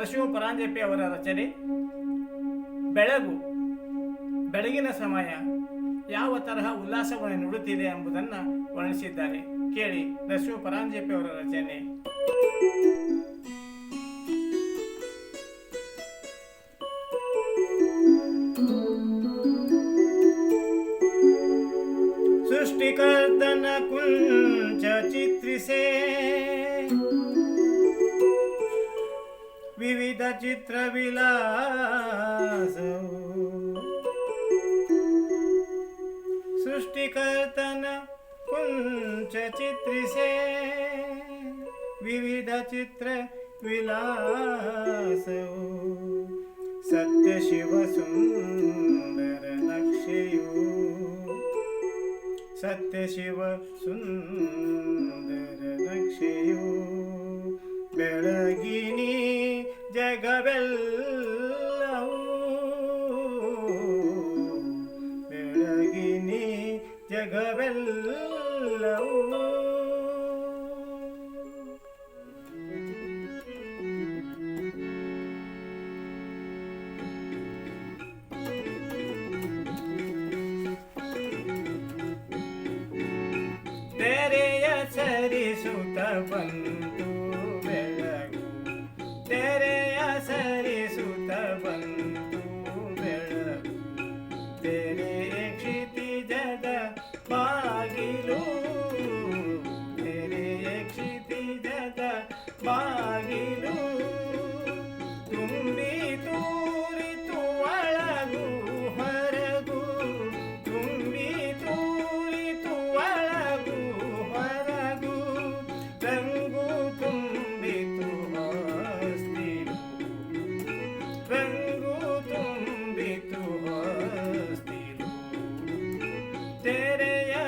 ನರಸಿಂಹ ಪರಾಂಜಪೆ ಅವರ ರಚನೆ. ಬೆಳಗು, ಬೆಳಗಿನ ಸಮಯ ಯಾವ ತರಹ ಉಲ್ಲಾಸವನ್ನು ನೀಡುತ್ತಿದೆ ಎಂಬುದನ್ನು ವರ್ಣಿಸಿದ್ದಾರೆ. ಕೇಳಿ ನರಸಿಂಹ ಪರಾಂಜಪೆ ಅವರ ರಚನೆ. चित्रविलासौ सृष्टिकर्तन कुञ्च विविधचित्रविलासौ। विविध चित्रविलासौ सत्यशिव सुरलक्ष्यू ಸರಿಸುತ್ತ ಬಂತು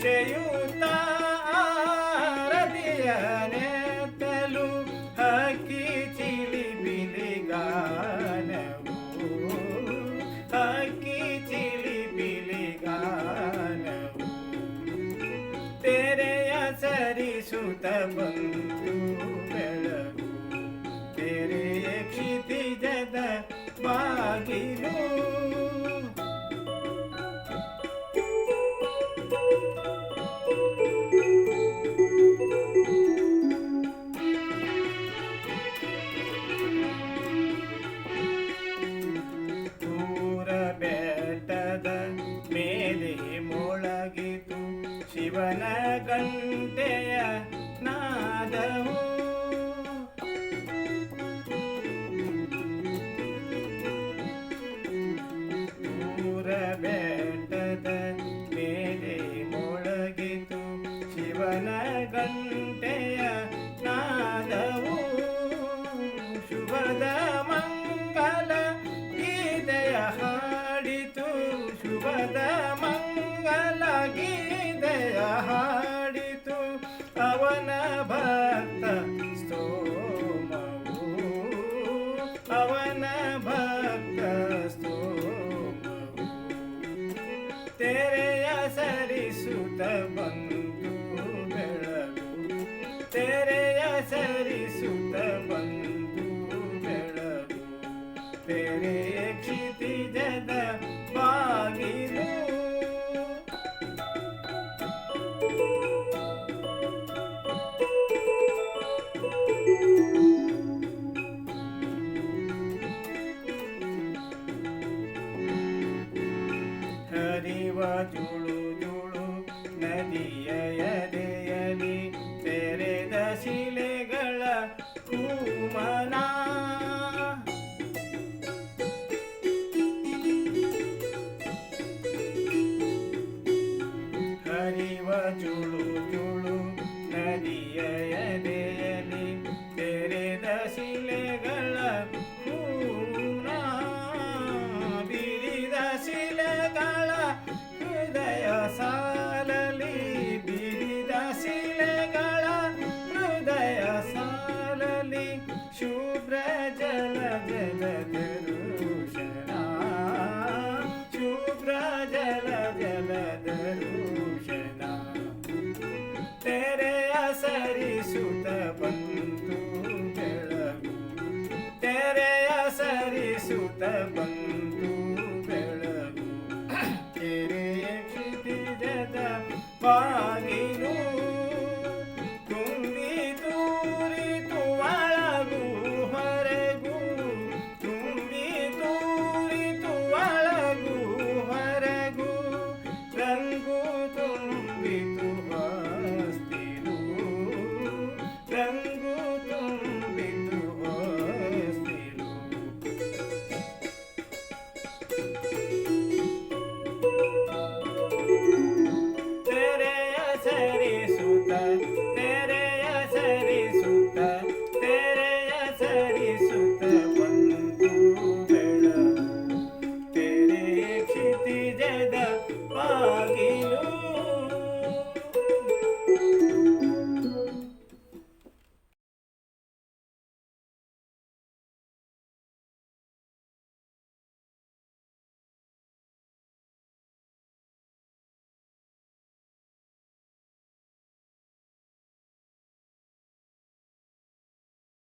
ಉಷಯುತ ರತಿಯ ನೆತ್ತಲು ಹಕ್ಕಿ ಚಿಲಿ ಬಿಲಿಗಾನವು ಹಕ್ಕಿ ಚಿಲಿ ಬಿಲಿಗಾನವು ತೆರೆಯ ಸರಿಸುತ ಬಂತು ಬೆಳಗು. ತೆರೆಯ ಕ್ಷಿತಿಜದ ಬಾಗಿಲು ಶಿವನ ಗಂಟೆಯ ನಾದವು. ದೂರ ಬೆಟ್ಟದ ಮೇಲೆ ಮೊಳಗಿತು ಶಿವನ ಗಂಟೆಯ ನಾದವು. ಶುಭದ ಮಂಗಲ ಗೀತೆಯ ಹಾಡಿತು. ಶುಭದ ಮಂಗಲ ಗೀತೆಯ ಹಾಡಿತು ಅವನ ಭಕ್ತ ಸ್ತೋಮವು. ಅವನ ಭಕ್ತ ಸ್ತೋಮವು. ತೆರೆಯ ಸರಿಸುತ್ತ ಬಂದು ಸೇರುವ ಜೋಳು ಜೋಳು ನದಿಯ ಎದೆಯಲಿ ತೆರೆದ ಶಿಲೆಗಳ ಕೂಮನ ಹರಿವ ಜೋಳು nosso tambor.